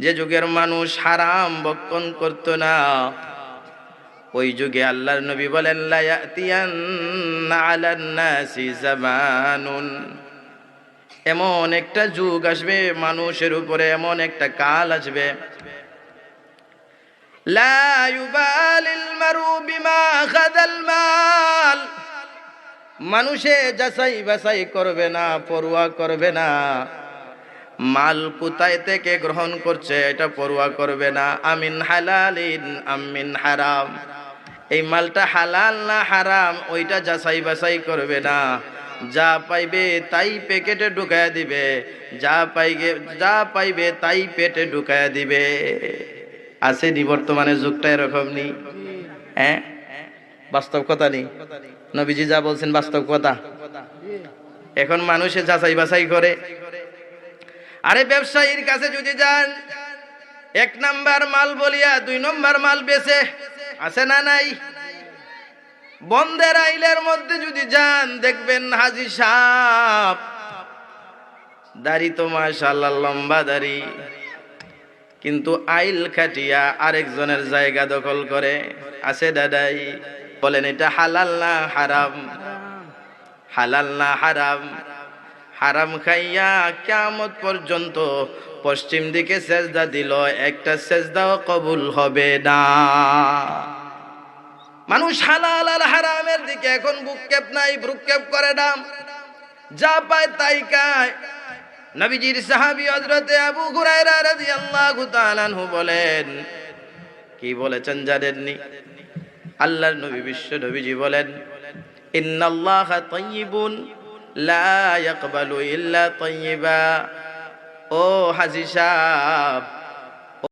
যে যুগের মানুষ হারাম বক্ষণ করত না। ওই যুগে আল্লাহর নবী বলেন এমন একটা যুগ আসবে, মানুষের উপরে এমন একটা কাল আসবে। মানুষে যাচাই বাছাই করবে না পড়ুয়া করবে না। মাল কোথায় থেকে গ্রহণ করছে এটা পড়ুয়া করবে না। আমিন হালালিন, আমিন হারাম। এই মালটা হালাল না হারাম, ওইটা যাচাই বাছাই করবে না। যা পাইবে তাই প্যাকেটে ঢুকায় দিবে। যা পাইবে যা পাইবে তাই পেটে ঢুকায় দিবে। আছে আসেনি বর্তমানে যুগটা এরকম নেই হ্যাঁ? বাস্তব কথা নেই নবীজি যা বলছেন বাস্তব কথা। এখন মানুষে যাচাই বাছাই করে। আরে ব্যবসায়ীর কাছে যদি যান, এক নাম্বার মাল বলিয়া দুই নম্বর মাল বেচে, আছে না নাই? বন্ধের আইলের মধ্যে যদি যান, দেখবেন হাজি সাপ দাড়ি তো মাশাল্লাহ লম্বা দাড়ি, কিন্তু আইল খাটিয়া আরেকজনের জায়গা দখল করে, আছে দাদাই বলেন, এটা হালাল না হারাম? হালাল না হারাম? হারাম খাইয়া কিয়ামত পর্যন্ত পশ্চিম দিকে সেজদা দিল, একটা সেজদাও কবুল হবে না। মানুষ হালাল আর হারামের দিকে এখন বুককেপ নাই ভ্রুক্ষেপ করে না। যা পায় তাই খায়। নবীজির সাহাবী হযরতে আবু হুরায়রা রাদিয়াল্লাহু তাআলা আনহু বলেন, কি বলেছেন জানেননি আল্লাহর নবী বিশ্ব নবীজি বলেন, ইন্নাল্লাহা তাইয়িবুন লা ইয়াকবালু ইল্লা তাইয়িবা ও হাজি সাহেব